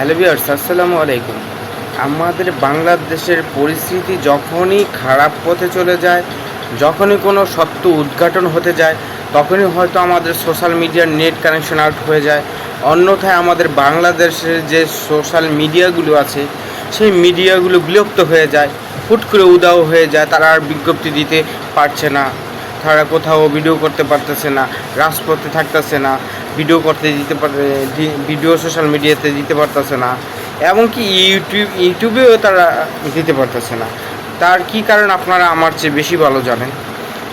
Hello বিয়ার্স আসসালামু আলাইকুম। আমাদের বাংলাদেশের পরিস্থিতি যখনই খারাপ পথে চলে যায়, যখনই কোনো সত্য উদ্ঘাটন হতে যায়, তখনই হয়তো আমাদের সোশ্যাল মিডিয়ার নেট কানেকশন আউট হয়ে যায়। অন্যথায় আমাদের বাংলাদেশের যে সোশ্যাল মিডিয়াগুলো আছে, সেই মিডিয়াগুলো বিলুপ্ত হয়ে যায়, হুট করে উদাও হয়ে যায়, তারা আর বিজ্ঞপ্তি দিতে পারছে না। তারা কোথাও ভিডিও করতে পারতেছে না, রাজপথে থাকতেছে না ভিডিও করতে দিতে পার ভিডিও সোশ্যাল মিডিয়াতে দিতে পারতেছে না, এমনকি ইউটিউব ইউটিউবেও তারা দিতে পারতেছে না। তার কি কারণ আপনারা আমার চেয়ে বেশি ভালো জানেন?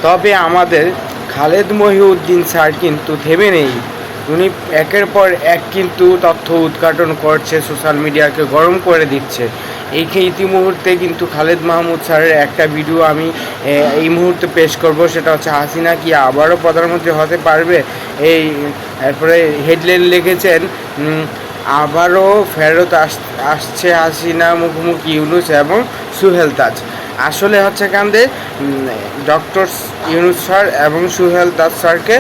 তবে আমাদের খালেদ মহিউদ্দিন স্যার কিন্তু থেমে নেই। উনি একের পর এক কিন্তু তথ্য উদ্ঘাটন করছে সোশ্যাল মিডিয়াকে গরম করে দিচ্ছে। এই ইতিমুহূর্তে কিন্তু খালেদ মাহমুদ স্যারের একটা ভিডিও আমি এই মুহূর্তে পেশ করব, সেটা হচ্ছে হাসিনা কি আবারও প্রধানমন্ত্রী হতে পারবে? এই, এরপরে হেডলাইন লিখেছেন আবারও ফেরত আস, আসছে হাসিনা মুখোমুখি ইউনুস এবং সুহেল তাজ আসলে হচ্ছে কান্দে ডক্টর ইউনুস স্যার এবং সুহেল দাস স্যারকে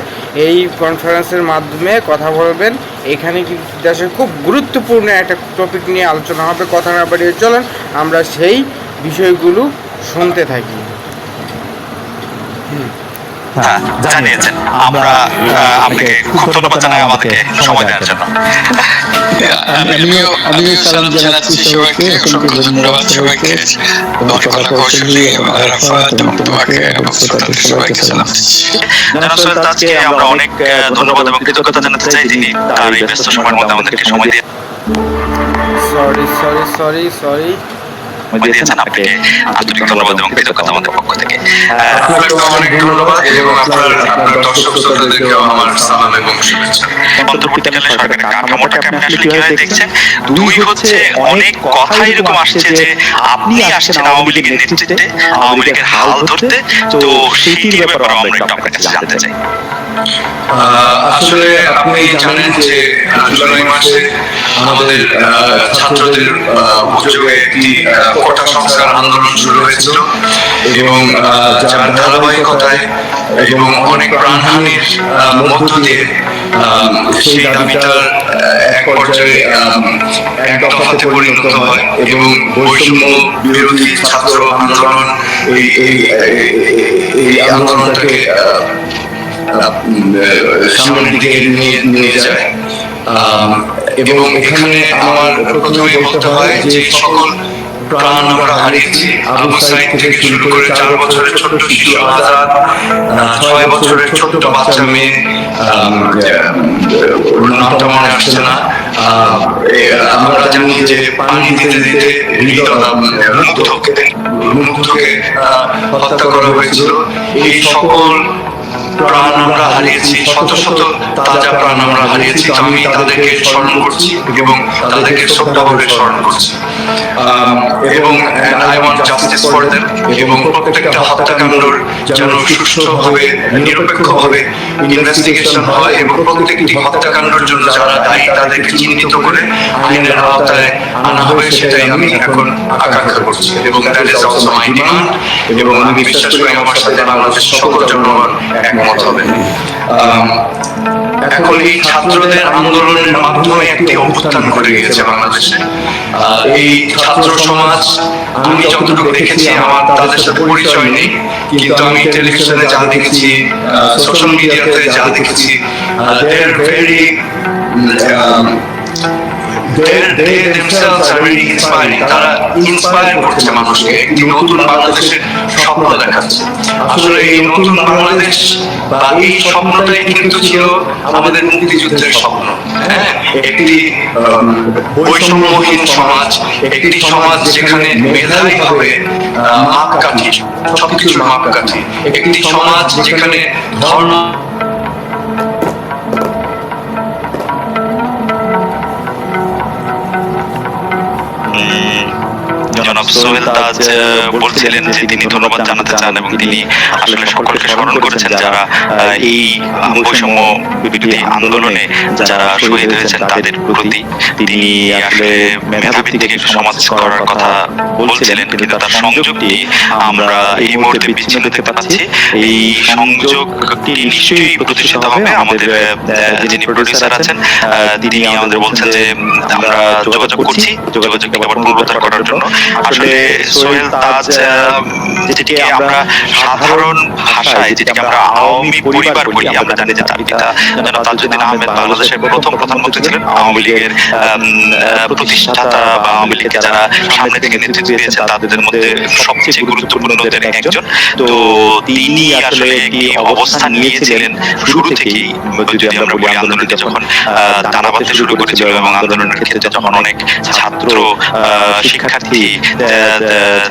এই কনফারেন্সের মাধ্যমে কথা বলবেন। এখানে কিন্তু দেশের খুব গুরুত্বপূর্ণ একটা টপিক নিয়ে আলোচনা হবে কথা না বাড়িয়ে চলেন আমরা সেই বিষয়গুলো শুনতে থাকি। হ্যাঁ, জানিয়েছেন। আমরা আপনাকে খুব ধন্যবাদ জানাই আমাদেরকে সময় দেওয়ার জন্য। আমিও আমিও সালাম জানাচ্ছি সবাইকে। অসংখ্য ধন্যবাদ সবাইকে। এবং কৌশলী এবং এবং তোমাকে এবং শ্রোতাদের সবাইকে সালাম আজকে আমরা অনেক ধন্যবাদ এবং কৃতজ্ঞতা জানাতে চাই তিনি তার এই ব্যস্ত সময়ের মধ্যে আমাদেরকে সময় দিয়ে সরি সরি সরি সরি দিয়েছেন আপনাকে আন্তরিক ধন্যবাদ এবং কৃতজ্ঞতা আমাদের পক্ষ থেকে। অনেক ধন্যবাদ এবং আপনার আপনার দর্শক শ্রোতাদেরকেও আমার সালাম এবং শুভেচ্ছা। অন্তর্বর্তীকালীন সরকারের কাঠামোটাকে আপনি আসলে কীভাবে দেখছেন? দুই হচ্ছে অনেক কথা এরকম আসছে যে আপনি আসছেন আওয়ামী লীগের নেতৃত্বে আওয়ামী লীগের হাল ধরতে তো সেইটির ব্যাপারে আমরা একটু আপনার কাছে জানতে চাই। আহ, আসলে আপনি জানেন যে জুলাই মাসে আমাদের আহ, ছাত্রদের আহ, উদ্যোগে একটি কোটা সংস্কার আন্দোলন শুরু হয়েছিল এবং যার ধারাবাহিকতায় এবং অনেক প্রাণহানির মধ্য দিয়ে সেই দাবিটার এক পর্যায়ে এক দফাতে পরিণত হয় এবং বৈষম্য বিরোধী ছাত্র আন্দোলন এই এই আন্দোলনটাকে সামনের দিকে নিয়ে যায়। এবং এখানে আমার প্রথমে বলতে হয় যে সকল প্রাণ আমরা হারিয়েছি আবু সাইদ থেকে শুরু করে চার বছরের ছোট্ট শিশু আজাদ ছয় বছরের ছোট্ট বাচ্চা মেয়ে নামটা মনে আসছে না। আমরা জানি যে পানি দিতে দিতে মুগ্ধকে হত্যা করা হয়েছিল। এই সকল প্রাণ আমরা হারিয়েছি, শত শত তাজা প্রাণ আমরা হারিয়েছি আমি তাদেরকে স্মরণ করছি এবং তাদেরকে শ্রদ্ধাভাবে স্মরণ করছি। এবং I want justice for them এবং প্রত্যেকটা হত্যাকাণ্ডর যেন সুষ্ঠুভাবে, নিরপেক্ষভাবে ইনভেস্টিগেশন হয় এবং প্রত্যেকটি হত্যাকাণ্ডের জন্য যারা দায়ী তাদেরকে চিহ্নিত করে আইনের আওতায় আনা হবে, সেটাই আমি এখন আকাঙ্ক্ষা করছি। এবং দ্যাট ইজ ডিমান্ড এবং আমি বিশ্বাস করি আমার সাথে বাংলাদেশ সকল জনগণ একমত। হবে। আম, এখন এই ছাত্রদের আন্দোলনের মাধ্যমে একটি ঘটে গিয়েছে বাংলাদেশে। এই ছাত্র সমাজ আমি যতটুকু দেখেছি আমার তাদের সাথে পরিচয় নেই কিন্তু আমি টেলিভিশনে যা দেখেছি সোশ্যাল মিডিয়াতে যা দেখেছি they are very they themselves are very inspiring. তারা ইন্সপায়ার করছে মানুষকে। একটি নতুন বাংলাদেশের স্বপ্ন দেখাচ্ছে। আসলে এই নতুন বাংলাদেশ বা এই স্বপ্নটাই কিন্তু ছিল আমাদের মুক্তিযুদ্ধের স্বপ্ন। হ্যাঁ একটি বৈষম্যহীন সমাজ একটি সমাজ যেখানে মেধাই হবে মাপকাঠি সবকিছুর মাপকাঠি। একটি সমাজ যেখানে ধর্ম জনাব জনাব সোহেল তাজ বলছিলেন যে তিনি ধন্যবাদ জানাতে চান এবং তিনি আসলে সকলকে স্মরণ করেছেন যারা এই বৈষম্য বিরোধী আন্দোলনে যারা শহীদ হয়েছেন তাদের প্রতি। তিনি আসলে মেধাবী থেকে সমাজ করার কথা বলছিলেন, কিন্তু তার সংযোগটি আমরা এই মুহূর্তে বিচ্ছিন্ন দেখতে পাচ্ছি। এই সংযোগটি নিশ্চয়ই প্রতিষ্ঠিত হবে। আমাদের যিনি প্রডিউসার আছেন তিনি আমাদের বলছেন যে আমরা যোগাযোগ করছি পুনরুদ্ধার করার জন্য। আসলে সোহেল তাজ যেটিকে আমরা সাধারণ ভাষায় যেটিকে আমরা আওয়ামী পরিবার বলি আমরা জানি যে তার পিতা জনাব তাজউদ্দিন আহমেদ বাংলাদেশের প্রথম প্রধানমন্ত্রী ছিলেন। আওয়ামী লীগের প্রতিষ্ঠাতা বা আওয়ামী লীগকে যারা সামনে থেকে নেতৃত্ব দিয়েছে তাদের মধ্যে সবচেয়ে গুরুত্বপূর্ণদের একজন। তো তিনি আসলে একটি অবস্থান নিয়েছিলেন? শুরু থেকেই যদি আমরা বলি আন্দোলনটি যখন আহ, দানা বাঁধতে শুরু করেছিল এবং আন্দোলনের ক্ষেত্রে যখন অনেক ছাত্র আহ, শিক্ষার্থী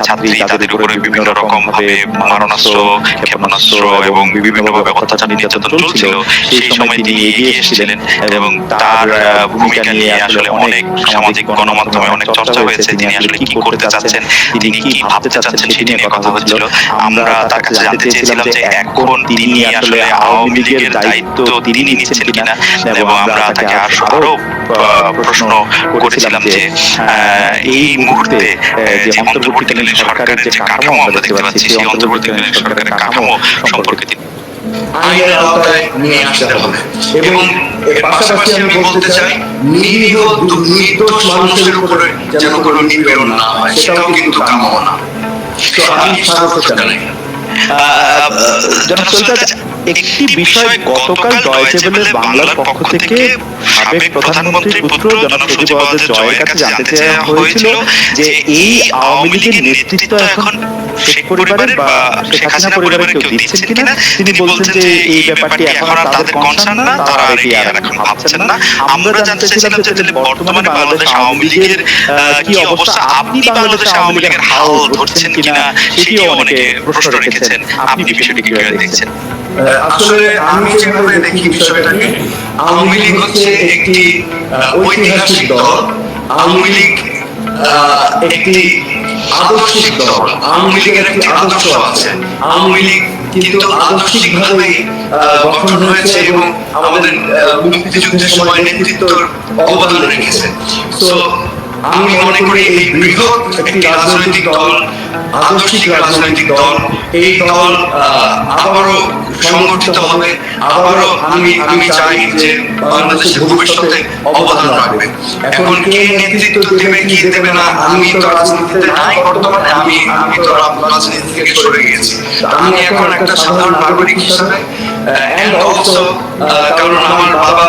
ছাত্রী তাদের উপরে বিভিন্ন রকম ভাবে মারণাস্ত্র ক্ষেপণাস্ত্র এবং বিভিন্ন ভাবে অত্যাচার নির্যাতন চলছিল। সেই সময় তিনি এগিয়ে এসেছিলেন এবং তার ভূমিকা নিয়ে আসলে অনেক সামাজিক গণমাধ্যমে অনেক চর্চা হয়েছে। তিনি আসলে কি করতে চাচ্ছেন? তিনি কি ভাবতে চাচ্ছেন সেটি নিয়ে কথা হচ্ছিল। আমরা তার কাছে জানতে চেয়েছিলাম যে এখন তিনি আসলে আওয়ামী লীগের দায়িত্ব তিনি নিচ্ছেন কিনা? এবং আমরা তাকে আরও প্রশ্ন করেছিলাম যে এই মুহূর্তে যে অন্তর্বর্তীকালীন সরকারের যে কাঠামো আমরা দেখতে পাচ্ছি সেই অন্তর্বর্তীকালীন সরকারের কাঠামো সম্পর্কে তিনি আইনের আওতায় নিয়ে আসতে হবে। এবং এর পাশাপাশি আমি বলতে চাই নিরীহ নির্দোষ মানুষের উপরে যেন কোনো নিপীড়ন না হয় সেটাও কিন্তু কাম্য না। তো আমি স্বাগত জানাই। জনাব একটি বিষয় গতকাল ডয়েচে বেলে বাংলার পক্ষ থেকে সাবেক প্রধানমন্ত্রীর পুত্র জনাব সজীব জয়ের কাছে জানতে চাওয়া হয়েছিল যে এই আওয়ামী লীগের নেতৃত্ব এখন শেখ পরিবারের বা শেখ হাসিনা পরিবারের কেউ দিচ্ছেন কিনা? তিনি বলছেন যে এই ব্যাপারটি এখন আর তাদের কনসার্ন না তারা এটি আর এখন ভাবছেন না। আমরা জানতে চাইছিলাম যে বর্তমানে বাংলাদেশ আওয়ামী লীগের কি অবস্থা? আপনি বাংলাদেশ আওয়ামী লীগের হাল ধরছেন কিনা সেটিও অনেকে প্রশ্ন রেখেছেন আপনি বিষয়টি কীভাবে দেখছেন আসলে আমি যেভাবে দেখি বিষয়টাকে আওয়ামী লীগ হচ্ছে একটি ঐতিহাসিক দল। আওয়ামী লীগ একটি আদর্শিক দল। আওয়ামী লীগের একটি আদর্শ আছে। আওয়ামী লীগ কিন্তু আদর্শিক ভাবে গঠন হয়েছে এবং আমাদের মুক্তিযুদ্ধের সময় নেতৃত্বর অবদান রেখেছে। তো আমি মনে করি এই বৃহৎ একটি রাজনৈতিক দল, আদর্শিক রাজনৈতিক দল, এই দল আবারও সংগঠিত হবে, আবারও আমি আমি চাই যে বাংলাদেশের ভবিষ্যতে অবদান রাখবে। এখন কে নেতৃত্ব দেবে, কি দেবে না, আমি তো রাজনীতিতে নাই বর্তমানে, আমি আমি তো রাজনীতি থেকে সরে গিয়েছি। আমি এখন একটা সাধারণ নাগরিক হিসাবে এন্ড অলসো কারণ আমার বাবা,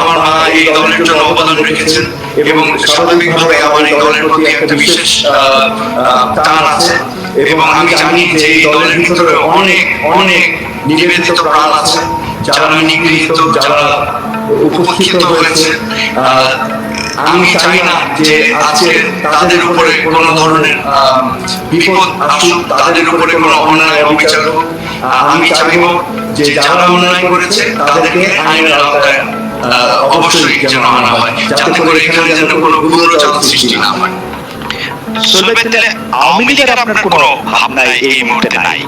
আমার মা এই দলের জন্য অবদান রেখেছেন এবং স্বাভাবিকভাবে আমার এই দলের প্রতি একটা বিশেষ টান আছে। এবং আমি জানি যে এই দলের ভিতরে অনেক অনেক নিবেদিত প্রাণ আছে। যারা নিগৃহীত, যারা উপস্থিত হয়েছে আমি চাই না যে আজকে তাদের উপরে কোনো ধরনের বিপদ আসুক, তাদের উপরে কোনো অন্যায় অবিচার হোক। আমি চাইব যে যারা অন্যায় করেছে, তাদেরকে আইনের আওতায় অবশ্যই হয়, যাতে করে এখানে যেন কোনো গুণরচন সৃষ্টি না হয়। আওয়ামী লীগের আপনার কোনো ভাবনা এই মুহূর্তে নাই।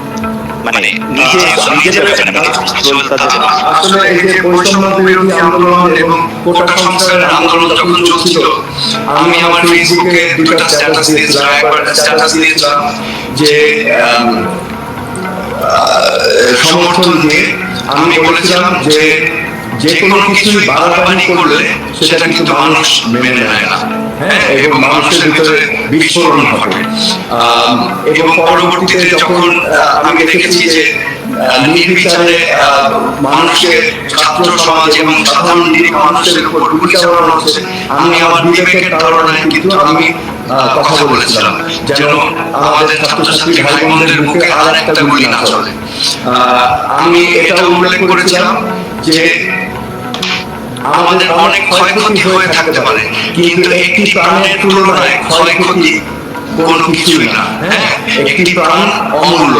মানে নিজে নিজের ব্যাপারে মানে সোহেল তাজ আসলে এই যে বৈষম্য বিরোধী আন্দোলন এবং কোটা সংস্কারের আন্দোলন যখন চলছিল আমি আমার ফেসবুকে দুটো স্ট্যাটাস দিয়েছিলাম একবার স্ট্যাটাস দিয়েছিলাম যে আহ, সমর্থন দিয়ে আমি বলেছিলাম যে যে কোনো কিছুই বাড়াবাড়ি করলে সেটা কিন্তু মানুষ মেনে নেয় না। হ্যাঁ এবং মানুষের ভিতরে বিস্ফোরণ ঘটে। এবং পরবর্তীতে যখন আমি দেখেছি যে নির্বিচারে মানুষকে ছাত্র সমাজ এবং সাধারণ মানুষের উপর হচ্ছে। আমি আমার বিবেকের ধারণায় কিন্তু আমি কথা বলেছিলাম যেন আমাদের ছাত্রছাত্রী ভাই বোনদের মুখে আর একটা গুলি না চলে। আমি এটা উল্লেখ করেছিলাম যে আমাদের অনেক ক্ষয়ক্ষতি হয়ে থাকতে পারে কিন্তু একটি প্রাণের তুলনায় ক্ষয়ক্ষতি কোনো কিছুই না। হ্যাঁ একটি প্রাণ অমূল্য।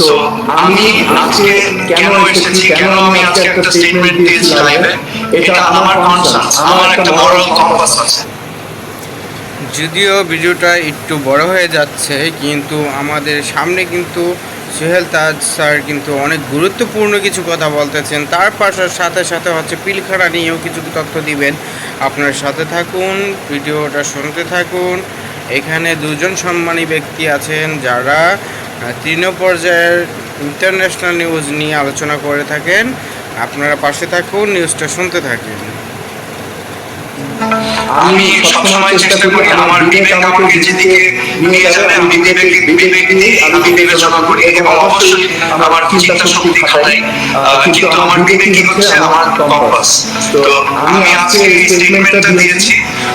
তো আমি আজকে কেন এসেছি কেন আমি আজকে একটা স্টেটমেন্ট দিয়েছি লাইভে এটা আমার কনসার্ন আমার একটা মরাল কম্পাস আছে। যদিও ভিডিওটা একটু বড় হয়ে যাচ্ছে কিন্তু আমাদের সামনে কিন্তু সোহেল তাজ স্যার কিন্তু অনেক গুরুত্বপূর্ণ কিছু কথা বলতেছেন। তার পাশে সাথে সাথে হচ্ছে পিলখাড়া নিয়েও কিছু তথ্য দিবেন। আপনার সাথে থাকুন, ভিডিওটা শুনতে থাকুন। এখানে দুজন সম্মানী ব্যক্তি আছেন যারা তৃণ পর্যায়ের ইন্টারন্যাশনাল নিউজ নিয়ে আলোচনা করে থাকেন। আপনারা পাশে থাকুন, নিউজটা শুনতে থাকেন। আমি সবসময় চেষ্টা করি আমার বিবেক আমাকে যেদিকে নিয়ে যাবে আমি বিবেক বিবেক নিয়ে আমি বিবেচনা করি এবং অবশ্যই আমার চিন্তা শক্তি খাটাই কিন্তু আমার বিবেকই হচ্ছে আমার কম্পাস তো আমি আজকে এই স্টেটমেন্টটা দিয়েছি।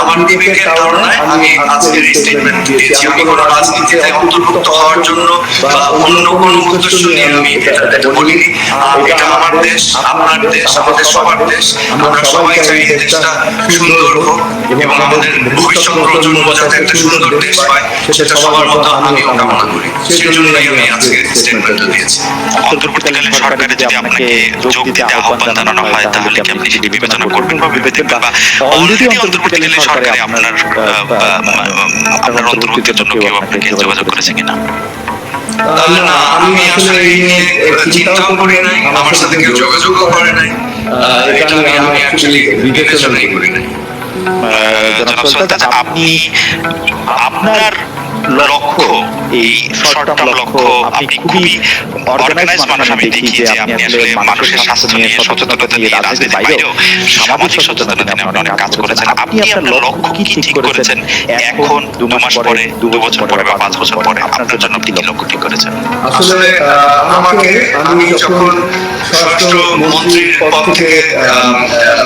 আমার বিবেকের ধারণায় আমি আজকের এই স্টেটমেন্ট দিয়েছি। আমি কোনো রাজনীতিতে অন্তর্ভুক্ত হওয়ার জন্য বা অন্য কোনো উদ্দেশ্য নিয়ে আমি এটা বলিনি। এটা আমার দেশ আপনার দেশ আমাদের সবার দেশ। আমরা সবাই চাই দেশটা সুন্দর হোক এবং আমাদের ভবিষ্যৎ প্রজন্ম যাতে একটা সুন্দর দেশ পায় সেটা সবার মতো আমিও কামনা করি। সেই আমি আজকে স্টেটমেন্টটা দিয়েছি অন্তর্বর্তীকালীন সরকারে যদি আপনাকে যোগ দিতে আহ্বান জানানো হয় তাহলে কি আপনি সেটি বিবেচনা করবেন বা দেখবেন বা অলরেডি সরকারে আপনার আপনার অন্তর্ভুক্তির জন্য কেউ আপনাকে যোগাযোগ করেছে কিনা? আমি আসলে এই নিয়ে চিন্তাও করি নাই আমার সাথে কেউ যোগাযোগও করে নাই। এটা আমি আমি অ্যাকচুয়ালি বিবেচনাই করি নাই। আপনি আপনার লক্ষ্য এই শর্ট টার্ম লক্ষ্য আপনি খুবই অর্গানাইজ মানুষ আমি দেখি যে আপনি আসলে মানুষের স্বাস্থ্য নিয়ে সচেতনতা নিয়ে রাজনীতির বাইরেও সামাজিক সচেতনতা নিয়ে আপনি অনেক কাজ করেছেন। আপনি আপনার লক্ষ্য কি ঠিক করেছেন? এখন দু মাস পরে দু বছর পরে বা পাঁচ বছর পরে আপনার জন্য আপনি কি লক্ষ্য ঠিক করেছেন? আসলে আমাকে আমি যখন স্বরাষ্ট্র মন্ত্রীর পদ থেকে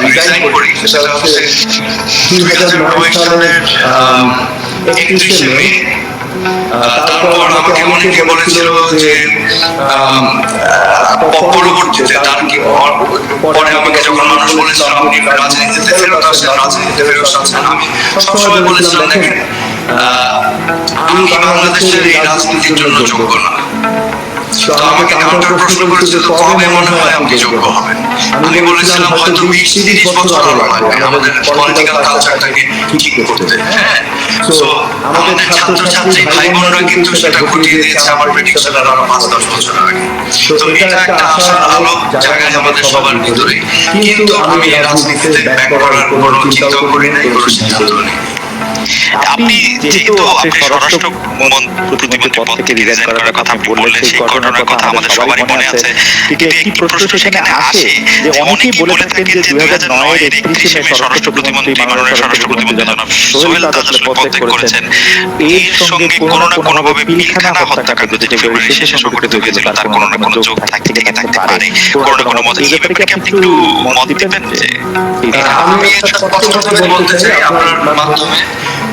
রিজাইন করি সেটা হচ্ছে দুই হাজার নয় সালের মে আহ, তারপর আমাকে রাজনীতিতে ফেরত আসেন রাজনীতিতে ফেরত আসেন আমি সবসময় বলেছিলাম দেখেন আমি বাংলাদেশের এই রাজনীতির জন্য যোগ্য না? আমাকে কাউন্টার প্রশ্ন করেছিল কবে মনে হয় আপনি যোগ্য হবেন। আমি বলেছিলাম হয়তো বিশ তিরিশ বছর আরও লাগবে। আমাদের পলিটিক্যাল কালচারটাকে ঠিক করতে হ্যাঁ। তো আমাদের ছাত্রছাত্রী ভাই বোনরা কিন্তু সেটা ঘটিয়ে দিয়েছে আমার প্রেডিকশন আরও পাঁচ দশ বছর আগে। তো এটা একটা আশার আলো জায়গায় আমাদের সবার ভিতরে কিন্তু আমি রাজনীতিতে ব্যাক করার কোনো চিন্তাও করি নাই কোনো সিদ্ধান্ত নেই আপনি যেহেতু আপনি স্বরাষ্ট্র প্রতিমন্ত্রী পদ থেকে রিজাইন করার কথা বললেন সেই ঘটনার কথা আমাদের সবারই মনে আছে। কিন্তু একটি প্রশ্ন সেখানে আসে যে অনেকেই বলে থাকেন যে দুই হাজার নয়ের একত্রিশে স্বরাষ্ট্র প্রতিমন্ত্রী মাননীয় স্বরাষ্ট্র প্রতিমন্ত্রী জনাব সোহেল তাজ আসলে পদত্যাগ করেছেন। এর সঙ্গে কোনো না কোনোভাবে পিলখানা হত্যাকাণ্ড যেটি ফেব্রুয়ারি শেষে সংঘটিত হয়েছিল তার কোনো না কোনো যোগ থাকতে থেকে থাকতে পারে। কোনো না কোনো মতে এই ব্যাপারে আপনি একটু মত দিবেন যে আমি বলতে চাই আপনার মাধ্যমে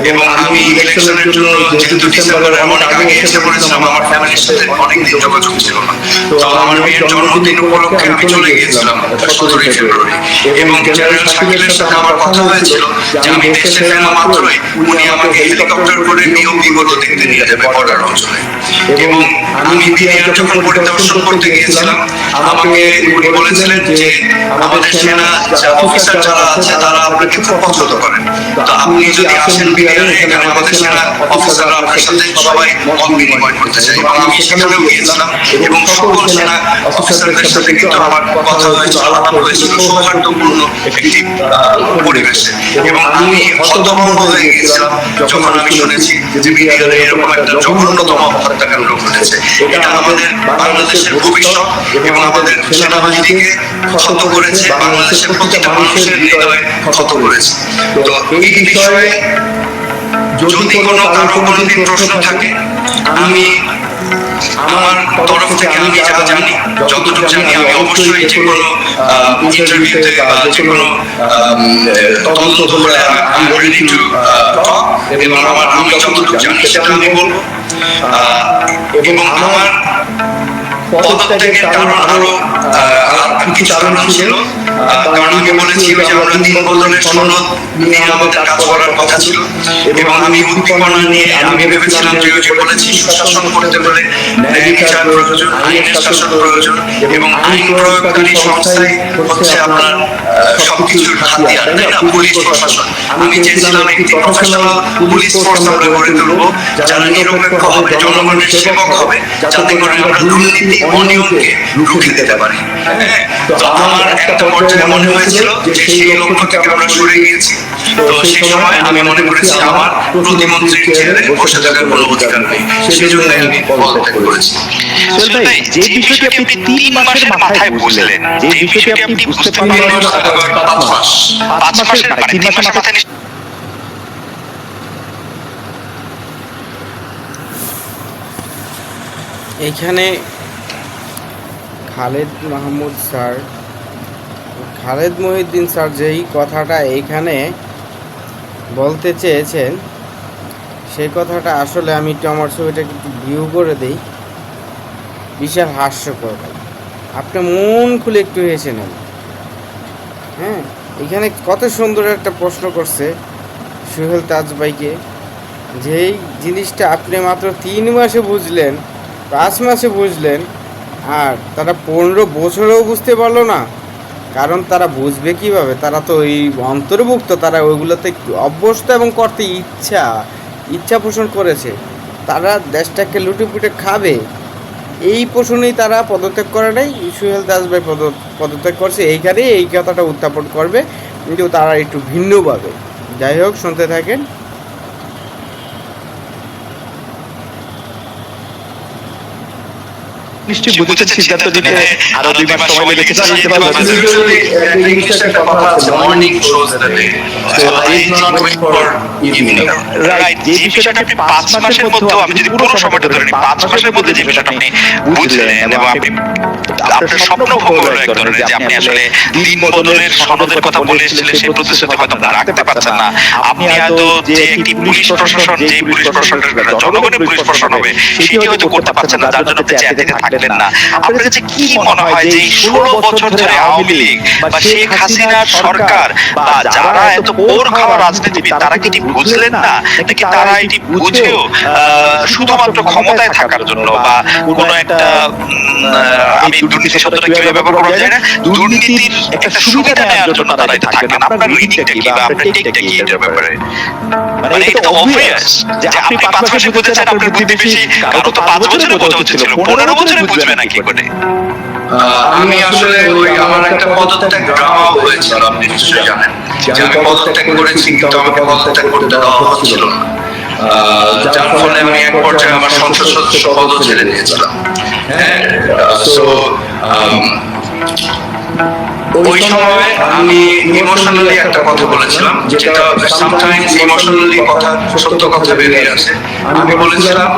এবং আমি ইলেকশনের জন্য যেহেতু ডিসেম্বরের অনেক আগে এসে পড়েছিলাম আমার ফ্যামিলির সাথে অনেকদিন যোগাযোগ ছিল না তো আমার মেয়ের জন্মদিন উপলক্ষে আমি চলে গিয়েছিলাম সতেরোই ফেব্রুয়ারি। এবং জেনারেল শাকিলের সাথে আমার কথা হয়েছিল যে আমি দেশে ফেরা মাত্রই উনি আমাকে হেলিকপ্টার করে বিওপি গুলো দেখতে নিয়ে যাবে বর্ডার অঞ্চলে। এবং আমি বিডিআর যখন পরিদর্শন করতে গিয়েছিলাম আমাকে উনি বলেছিলেন যে আমাদের সেনা অফিসার যারা আছে তারা আপনাকে খুব পছন্দ করেন তো আপনি যদি আসেন এখানে আমাদের সেনা অফিসাররা আপনার সাথে সবাই মত বিনিময় করতে চাই এবং আমি সেখানেও গিয়েছিলাম এবং সকল সেনা অফিসারদের সাথে কিন্তু আমার কথা হয়েছিল। আলাপ হয়েছিল। সৌহার্দ্যপূর্ণ একটি পরিবেশে। এবং আমি হতভম্ব হয়ে গিয়েছিলাম যখন আমি শুনেছি যে বিডিআর এরকম একটা জঘন্যতম হত্যাকাণ্ড ঘটেছে। এটা আমাদের বাংলাদেশের ভবিষ্যৎ এবং আমাদের সেনাবাহিনীকে ক্ষত করেছে বাংলাদেশের প্রতিটা মানুষের হৃদয়ে ক্ষত করেছে। তো এই বিষয়ে যদি কোনো কারও কোনোদিন প্রশ্ন থাকে আমি আমার তরফ থেকে আমি যা জানি যতটুকু জানি আমি অবশ্যই যে কোনো ইন্টারভিউতে বা যে কোনো তদন্ত হলে আমি রেডি টু টক এবং আমার আমি যতটুকু জানি সেটা আমি বলব। এবং আমার পদত্যাগের কারণ আরও কিছু কারণ ছিল। কারণ আমি বলেছি যে আমরা দিন বদলের সনদ নিয়ে আমাদের কাজ করার কথা ছিল। এবং আমি উদ্দীপনা নিয়ে আমি ভেবেছিলাম যে যে বলেছি সুশাসন করতে হলে ন্যায় বিচার প্রয়োজন আইনের শাসন প্রয়োজন এবং আইন প্রয়োগকারী সংস্থাই হচ্ছে আপনার সবকিছুর হাতিয়ার তাই না? পুলিশ প্রশাসন। আমি চেয়েছিলাম একটি প্রফেশনাল পুলিশ ফোর্স আমরা গড়ে তুলবো যারা নিরপেক্ষ হবে জনগণের সেবক হবে যাতে করে আমরা দুর্নীতি অনিয়মকে রুখে দিতে পারি। হ্যাঁ, তো আমার একটা মনে হয়েছিল যে সেই লক্ষ্য থেকে আমরা সরে গিয়েছি। তো সেই সময় আমি মনে করেছি আমার প্রতিমন্ত্রীর চেয়ারে বসে থাকার কোনো অধিকার নেই। সেজন্য আমি পদত্যাগ করেছি। সোহেল যে বিষয়টি আপনি তিন মাসের মাথায় বুঝলেন যে বিষয়টি আপনি বুঝতে পারলেন পাঁচ মাস। পাঁচ মাসের তিন মাসের মাথায় নিশ্চয়ই খালেদ মাহমুদ স্যার খালেদ মহিউদ্দিন স্যার যেই কথাটা এইখানে বলতে চেয়েছেন সেই কথাটা আসলে আমি একটু আমার ছবিটাকে একটু ভিউ করে দিই। বিশাল হাস্যকর। আপনি মন খুলে একটু হেসে নেন। হ্যাঁ এখানে কত সুন্দর একটা প্রশ্ন করছে সুহেল তাজবাইকে। যেই জিনিসটা আপনি মাত্র তিন মাসে বুঝলেন, পাঁচ মাসে বুঝলেন, আর তারা পনেরো বছরেও বুঝতে পারল না। কারণ তারা বুঝবে কীভাবে? তারা তো ওই অন্তর্ভুক্ত, তারা ওইগুলোতে অভ্যস্ত এবং করতে ইচ্ছা ইচ্ছা পোষণ করেছে। তারা দেশটাকে লুটে পুটে খাবে। এই পোষণেই তারা পদত্যাগ করে নাই। সুহেল দাস পদ, পদত্যাগ করছে এইখানে এই কথাটা উত্থাপন করবে। কিন্তু তারা একটু ভিন্নভাবে। যাই হোক, শুনতে থাকেন। নিশ্চয়ই বুঝেছেন সিদ্ধান্ত নিতে। আরও দুই মাস সময় লেগেছে. রাইট যে বিষয়টা আপনি পাঁচ মাসের মধ্যেও আমি যদি পুরো সময়টা ধরে নিই পাঁচ মাসের মধ্যে যে বিষয়টা আপনি বুঝলেন এবং আপনি আপনার স্বপ্ন ভঙ্গ এক ধরনের যে আপনি আসলে দিন বদলের সনদের কথা বলে এসেছিলেন সেই প্রতিশ্রুতি হয়তো আপনি রাখতে পারছেন না। আপনি হয়তো যে একটি পুলিশ প্রশাসন যে পুলিশ জনগণের পুলিশ প্রশাসন হবে সেটি হয়তো করতে পারছেন না যার জন্য আপনি থাকলেন না। আপনার কাছে কি মনে হয় যে ষোলো বছর ধরে আওয়ামী লীগ বা শেখ হাসিনার সরকার বা যারা এত পোর খাওয়া রাজনীতিবিদ তারা কি এটি বুঝলেন না? নাকি তারা এটি বুঝেও শুধুমাত্র ক্ষমতায় থাকার জন্য বা কোনো একটা আমি দুর্নীতি শব্দটা কীভাবে ব্যবহার করা যায়? না? দুর্নীতির একটা সুবিধা নেওয়ার জন্য তারা এতে থাকবেন আপনার রিডিংটা কি বা আপনার টেকটা কি এটার ব্যাপারে? মানে এটা তো অবভিয়াস যে আপনি পাঁচ মাসে বুঝেছেন আপনার বুদ্ধি বেশি কারও তো পাঁচ বছরে বোঝা উচিত ছিল পনেরো বছরে বুঝবে না কি করে আমি আসলে ওই আমার একটা পদত্যাগ ড্রামা হয়েছিল আপনি নিশ্চয়ই জানেন। যে আমি পদত্যাগ করেছি কিন্তু আমাকে পদত্যাগ করতে দেওয়া হচ্ছিল না। যার ফলে আমি এক পর্যায়ে আমার সংসদ সদস্য পদও ছেড়ে দিয়েছিলাম হ্যাঁ। সো ওই সময় আমি ইমোশনালি একটা কথা বলেছিলাম, যেটা সামটাইমস ইমোশনালি কথা, সত্য কথা বেরিয়ে আসে। আমি বলেছিলাম,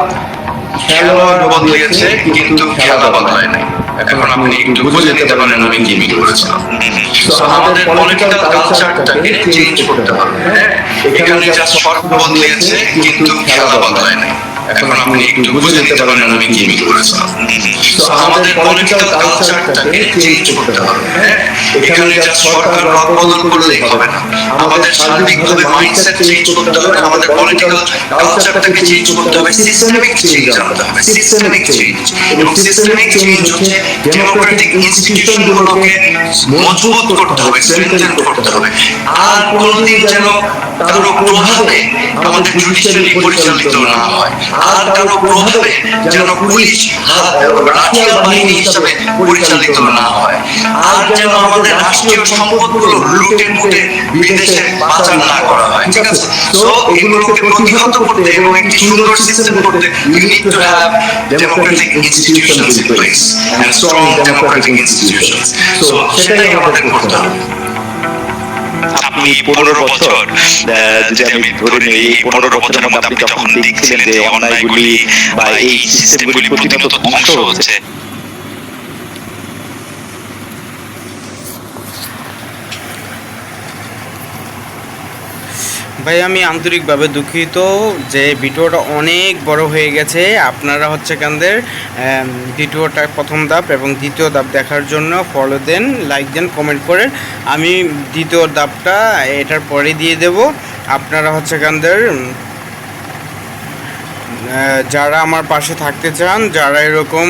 খেলোয়াড় বদলিয়েছে কিন্তু খেলা বদলায় নাই। এখন আপনি একটু বুঝে নিতে পারেন আমি কি মিল করেছিলাম। আমাদের পলিটিক্যাল কালচারটাকে চেঞ্জ করতে হবে হ্যাঁ? এখানে যা সরকার বদলিয়েছে কিন্তু খেলা বদলায় নাই। এখন আপনি একটু বুঝে নিতে পারেন আমি কি মিল করেছিলাম। আমাদের পলিটিক্যাল কালচারটাকে চেঞ্জ করতে হবে। হ্যাঁ? এখানে যা সরকার বদল করলেই হবে না আমাদের সার্বিকভাবে মাইন্ডসেট চেঞ্জ করতে হবে আমাদের পলিটিক্যাল কালচারটাকে চেঞ্জ করতে হবে সিস্টেমিক চেঞ্জ আনতে হবে সিস্টেমিক চেঞ্জ এবং সিস্টেমিক চেঞ্জ হচ্ছে ডেমোক্রেটিক ইনস্টিটিউশনগুলোকে মজবুত করতে হবে স্ট্রেংথেন করতে হবে। আর কোনোদিন যেন কারও প্রভাবে আমাদের জুডিশিয়ারি পরিচালিত না হয়। আর কারও প্রভাবে যেন পুলিশ হা- রাখিয়াল বাহিনী হিসাবে পরিচালিত না হয়। আর যেন আমাদের রাষ্ট্রীয় সম্পদগুলো লুটে মুটে বিদেশে পাচার না করা হয় ঠিক আছে? তো এগুলোকে প্রতিহত করতে এবং একটি সুন্দর সিস্টেম করতে need to have democratic institutions in place and strong democratic institutions. so সেটাই আমাদের করতে হবে। আপনি পনেরো বছর আহ, যদি আমি ধরে নিই এই পনেরো বছরের মধ্যে আপনি যখন দেখছিলেন যে অন্যায়গুলি বা এই সিস্টেমগুলি প্রতিনিয়ত ধ্বংস হচ্ছে ভাই, আমি আন্তরিকভাবে দুঃখিত যে ভিডিওটা অনেক বড় হয়ে গেছে। আপনারা হচ্ছে কান্দের ভিডিওটা প্রথম ধাপ এবং দ্বিতীয় ধাপ দেখার জন্য ফলো দেন লাইক দেন কমেন্ট করে আমি দ্বিতীয় ধাপটা এটার পরে দিয়ে দেব। আপনারা হচ্ছে কান্দের যারা আমার পাশে থাকতে চান, যারা এরকম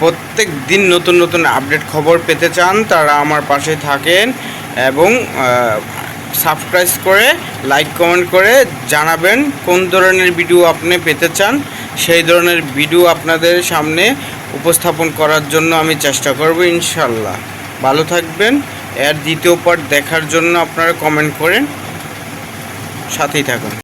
প্রত্যেক দিন নতুন নতুন আপডেট খবর পেতে চান, তারা আমার পাশে থাকেন এবং সাবস্ক্রাইব করে, লাইক কমেন্ট করে জানাবেন কোন ধরনের ভিডিও আপনি পেতে চান। সেই ধরনের ভিডিও আপনাদের সামনে উপস্থাপন করার জন্য আমি চেষ্টা করব ইনশাল্লাহ ভালো থাকবেন। এর দ্বিতীয় পার্ট দেখার জন্য আপনারা কমেন্ট করেন। সাথেই থাকুন।